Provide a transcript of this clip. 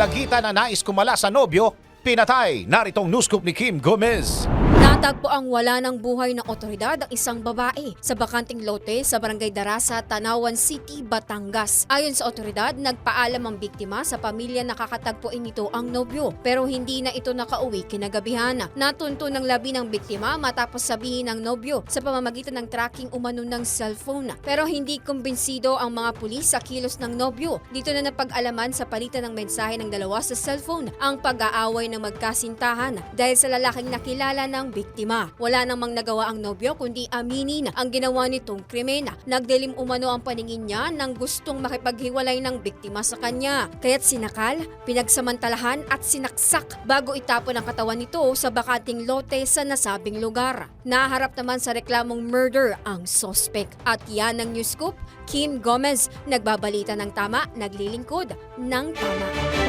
Dalagita na nais kumala sa nobyo, pinatay. Naritong news scoop ni Kim Gomez. Natagpo ang wala ng buhay ng otoridad ang isang babae sa bakanting lote sa Barangay Darasa, Tanawan City, Batangas. Ayon sa otoridad, nagpaalam ang biktima sa pamilya na kakatagpuin nito ang nobyo pero hindi na ito nakauwi kinagabihan. Natunto ng labi ng biktima matapos sabihin ng nobyo sa pamamagitan ng tracking umano ng cellphone. Pero hindi kumbinsido ang mga pulis sa kilos ng nobyo. Dito na napag-alaman sa palitan ng mensahe ng dalawa sa cellphone ang pag-aaway ng magkasintahan dahil sa lalaking nakilala ng biktima. Wala namang nagawa ang nobyo kundi aminin ang ginawa nitong krimen. Nagdilim umano ang paningin niya nang gustong makipaghiwalay ng biktima sa kanya. Kaya't sinakal, pinagsamantalahan at sinaksak bago itapon ang katawan nito sa bakating lote sa nasabing lugar. Naharap naman sa reklamong murder ang sospek. At yan ang news scoop, Kim Gomez, nagbabalita ng tama, naglilingkod ng tama.